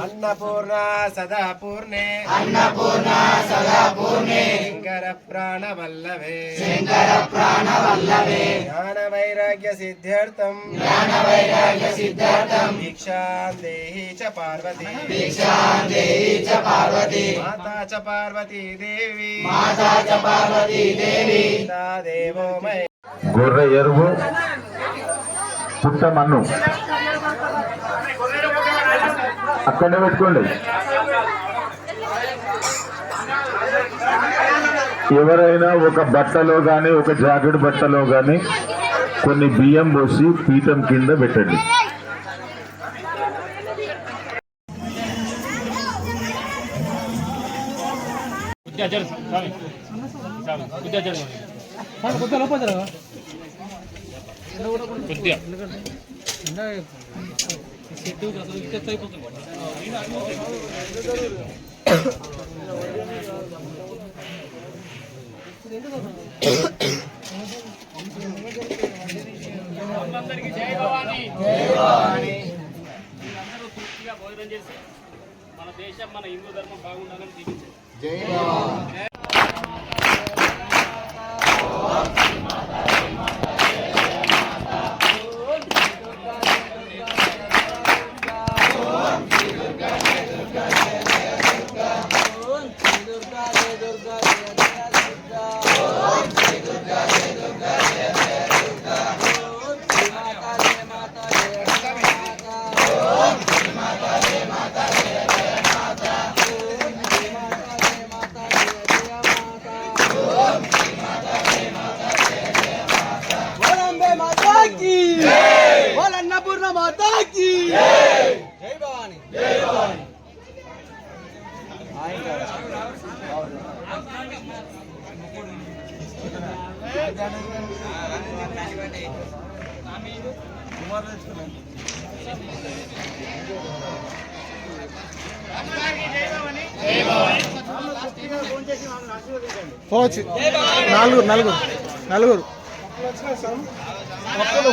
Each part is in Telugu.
అన్నపూర్ణ సదా పూర్ణే అన్నపూర్ణ సదా పూర్ణే శంకర ప్రాణ వల్లభే శంకర ప్రాణ వల్లభే జ్ఞాన వైరాగ్య సిద్ధ్యర్థం జ్ఞాన వైరాగ్య సిద్ధ్యర్థం భిక్షాం దేహి చ పార్వతి. దేహి చ పార్వతి. మాతా చ పార్వతీ దేవి. మాతా చ పార్వతీ దేవి. దేవో మై గొర్రె ఎరువు పుట్ట మన్ను. అక్కడనే పెట్టుకోండి. ఎవరైనా ఒక బట్టలో కానీ ఒక జాకెట్ బట్టలో కానీ కొన్ని బియ్యం పోసి పీఠం కింద పెట్టండి. జై భవాని. అందరూ పూర్తిగా భోజనం చేసి మన దేశం మన హిందూ ధర్మం బాగుండాలని దీవించారు జై పోవచ్చు నలుగురు నలుగురు నలుగురు. మొక్కలు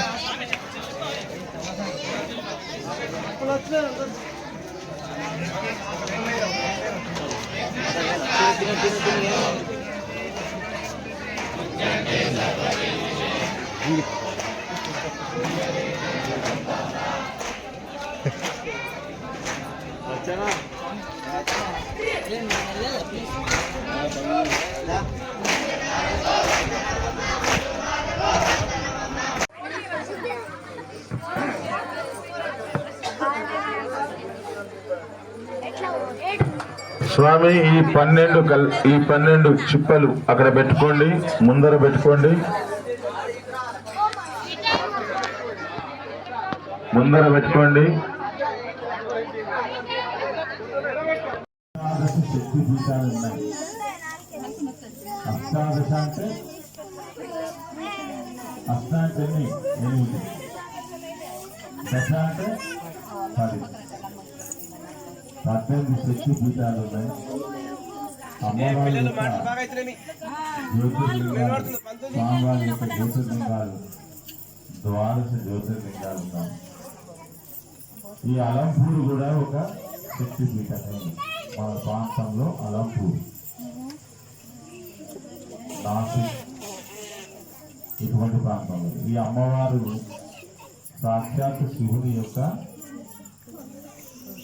మొక్కలు వచ్చినాయి నలుగురు నలుగురు స్వామి ఈ పన్నెండు కల్ ఈ పన్నెండు చిప్పలు అక్కడ పెట్టుకోండి ముందర పెట్టుకోండి. ముందర పెట్టుకోండి. శక్తి పీఠాలు ఉన్నాయి అష్టాదశ అంటే అష్ట అంటే ఎనిమిది. దశ అంటే పది. పద్దెనిమిది శక్తి పీఠాలు ఉన్నాయి అమ్మవారి యొక్క జ్యోతిర్లింగాలు స్వామివారి యొక్క జ్యోతిర్లింగాలు ద్వాదశ జ్యోతిర్లింగాలు ఉన్నాయి ఈ అలంపూర్ కూడా ఒక శక్తి పీఠమే మన ప్రాంతంలో అలంపూర్ నాసిక్ ఇటువంటి ప్రాంతంలో ఈ అమ్మవారు సాక్షాత్ శివుని యొక్క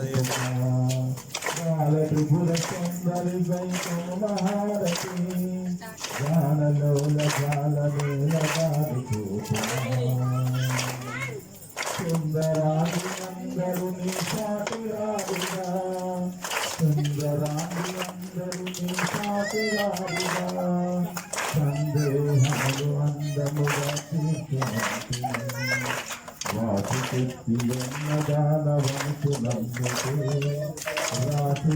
స్వామి బాల త్రిపుర సుందరి గైకము మహారతి గానలోల గాల వేల గాలి సుందరాది అందరు నీ సాటి రాదుగా సుందరాది అందరు నీ సాటి రాదుగా సందేహాలు అందముగా తీర్చునంటిని వాటి శక్తి ఎన్నదాన వంతు సంపదలు మహారతి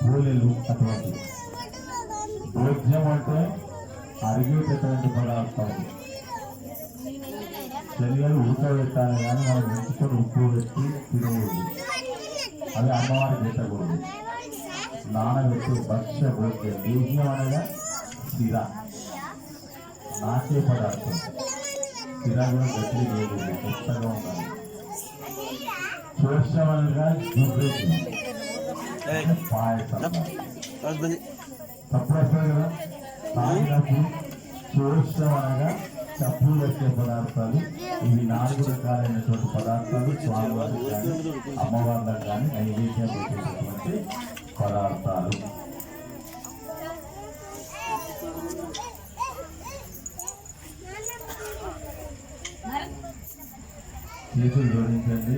పూలెలు అటువంటి భోజ్యం అంటే అరిగేటటువంటి పదార్థాలు శరీరాలు ఉడకబెట్టాలి కానీ మనం ఎంచుకొని ఉప్పు పెట్టి తినకూడదు. అవి అమ్మవారి పెట్టకూడదు. నానబెట్టి భక్ష్య భోజ్యం. భోజ్యం అనగా స్థిర. నాకే పదార్థం. స్థిర కూడా గట్టి లేదు కొత్తగా ఉండాలి. సోషం అనగా దుర్రేషం పాయసం చప్పులు వచ్చే పదార్థాలు ఇవి నాలుగు రకాలైనటువంటి పదార్థాలు స్వామివారికి కానీ అమ్మవార్లకు కానీ నైవేద్యం పెట్టేటటువంటి పదార్థాలు చేతులు జోడించండి.